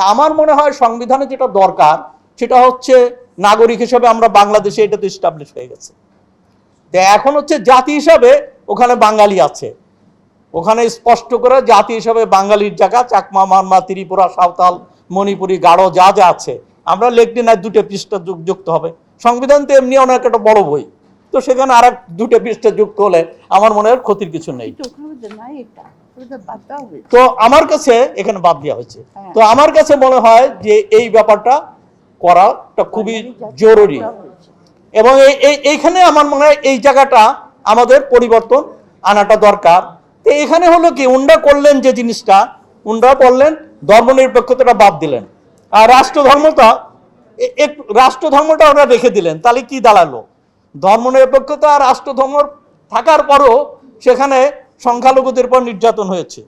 তা আমার মনে হয় সংবিধানে যেটা দরকার, সেটা হচ্ছে নাগরিক হিসেবে আমরা বাংলাদেশে এটা তো স্টাবলিশ হয়ে গেছে। তো এখন হচ্ছে জাতি হিসাবে ওখানে বাঙালি আছে। ওখানে স্পষ্ট করে জাতি হিসাবে বাঙালির জায়গা, চাকমা, মারমা, ত্রিপুরা, সাঁওতাল, মণিপুরি, গাঢ়, যা যা আছে। আমরা লেখটি না দুটো পৃষ্ঠা যুক্ত হবে। সংবিধান তো এমনি অনেক একটা বড় বই। তো সেখানে আর এক দুটো পৃষ্ঠা যুক্ত হলে আমার মনে হয় ক্ষতির কিছু নেই। তো আমার কাছে এখানে বাদ দেওয়া হয়েছে। হ্যাঁ। তো আমার কাছে মনে হয় যে এই ব্যাপারটা করাটা খুবই জরুরি। এবং এই এই- এইখানে আমার মনে হয় এই জায়গাটা আমাদের পরিবর্তন আনাটা দরকার। তো এখানে হলো কি উন্ডা করলেন যে জিনিসটা উন্ডা বললেন ধর্মনিরপেক্ষতাটা বাদ দিলেন। আর রাষ্ট্রধর্মটা ওরা রেখে দিলেন। তাহলে কি দাঁড়াল? ধর্মনিরপেক্ষতা আর রাষ্ট্রধর্ম থাকার পরও সেখানে সংখ্যালঘুদের পর নির্যাতন হয়েছে।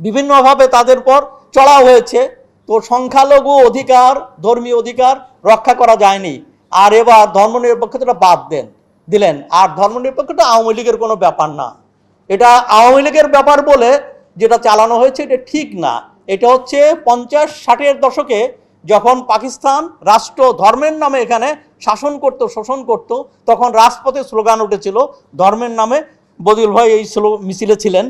বিভিন্নভাবে তাদের পর চড়া হয়েছে। তো সংখ্যালঘু অধিকার, ধর্মীয় অধিকার রক্ষা করা যায়নি। আর এবার ধর্মনিরপেক্ষতাটা বাদ দেন, দিলেন। আর ধর্মনিরপেক্ষতা আওয়ামী লীগের কোনো ব্যাপার না। এটা আওয়ামী লীগের ব্যাপার বলে যেটা চালানো হয়েছে এটা ঠিক না। এটা হচ্ছে পঞ্চাশ ষাটের দশকে যখন পাকিস্তান রাষ্ট্র ধর্মের নামে এখানে শাসন করত, শোষণ করত, তখন রাজপথে স্লোগান উঠেছিল, ধর্মের নামে বদিউল ভাই এই স্লো মিছিলে ছিলেন।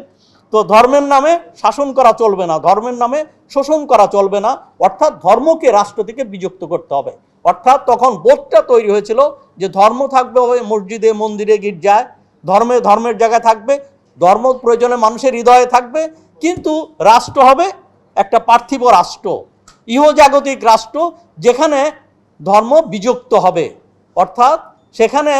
তো ধর্মের নামে শাসন করা চলবে না, ধর্মের নামে শোষণ করা চলবে না, অর্থাৎ ধর্মকে রাষ্ট্র থেকে বিযুক্ত করতে হবে। অর্থাৎ তখন বোধটা তৈরি হয়েছিল যে ধর্ম থাকবে হবে মসজিদে, মন্দিরে, গির্জায়, ধর্মে, ধর্মের জায়গায় থাকবে, ধর্ম প্রয়োজনে মানুষের হৃদয়ে থাকবে, কিন্তু রাষ্ট্র হবে একটা পার্থিব রাষ্ট্র, ইহজাগতিক রাষ্ট্র, যেখানে ধর্ম বিযুক্ত হবে। অর্থাৎ সেখানে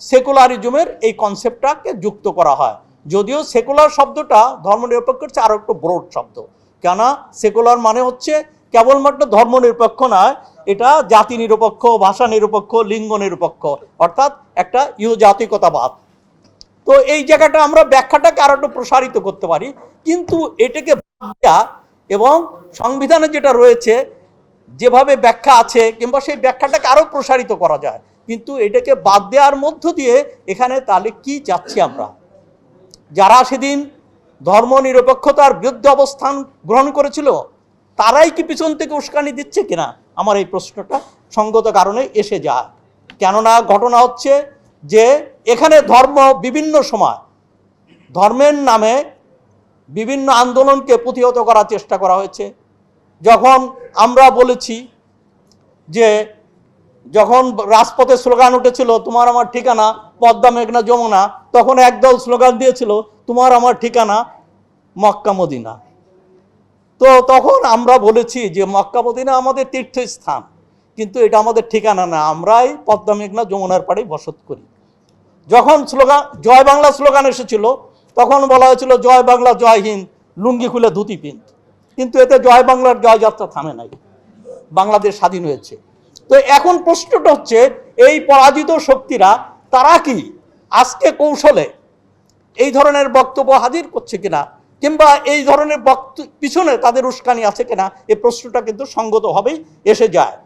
সেকুলারিজমের এই কনসেপ্টটাকে যুক্ত করা হয়। যদিও সেকুলার শব্দটা ধর্মনিরপেক্ষের চেয়ে আরও একটু ব্রড শব্দ। কেননা সেকুলার মানে হচ্ছে কেবলমাত্র ধর্মনিরপেক্ষ নয়, এটা জাতি নিরপেক্ষ ভাষা নিরপেক্ষ লিঙ্গ নিরপেক্ষ অর্থাৎ একটা ইহজাতিকতাবাদ। তো এই জায়গাটা আমরা ব্যাখ্যাটাকে আরও একটু প্রসারিত করতে পারি। কিন্তু এটাকে এবং সংবিধানে যেটা রয়েছে যেভাবে ব্যাখ্যা আছে, কিংবা সেই ব্যাখ্যাটাকে আরও প্রসারিত করা যায়, কিন্তু এটাকে বাদ দেওয়ার মধ্য দিয়ে এখানে তাহলে কি যাচ্ছি আমরা? যারা সেদিন ধর্ম নিরপেক্ষতার বিরুদ্ধে অবস্থান গ্রহণ করেছিল, তারাই কি পিছন থেকে উস্কানি দিচ্ছে কিনা? আমার এই প্রশ্নটা সঙ্গত কারণে এসে যায়। কেননা ঘটনা হচ্ছে যে এখানে ধর্ম বিভিন্ন সময় ধর্মের নামে বিভিন্ন আন্দোলনকে প্রতিহত করার চেষ্টা করা হয়েছে। যখন আমরা বলেছি যে যখন রাজপথে স্লোগান উঠেছিল, তোমার আমার ঠিকানা, পদ্মা, মেঘনা, যমুনা, তখন একদল স্লোগান দিয়েছিল, তোমার আমার ঠিকানা, মক্কা, মদিনা। তো তখন আমরা বলেছি যে মক্কা, মদিনা আমাদের তীর্থস্থান, কিন্তু এটা আমাদের ঠিকানা না। আমরাই পদ্মা, মেঘনা, যমুনার পাড়ে বসত করি। যখন স্লোগান, জয় বাংলা স্লোগান এসেছিল, তখন বলা হয়েছিল, জয় বাংলা, জয় হিন্দ, লুঙ্গি খুলে ধুতি পিন্ত কিন্তু এতে জয় বাংলার জয়যাত্রা থামে নাই। বাংলাদেশ স্বাধীন হয়েছে। তো এখন প্রশ্নটা হচ্ছে, এই পরাজিত শক্তিরা তারা কি? আজকে কৌশলে এই ধরনের বক্তব্য হাজির করছে কিনা? কিংবা এই ধরনের বক্ত, পিছনে তাদের উস্কানি আছে কিনা? এই প্রশ্নটা কিন্তু সঙ্গতভাবেই এসে যায়।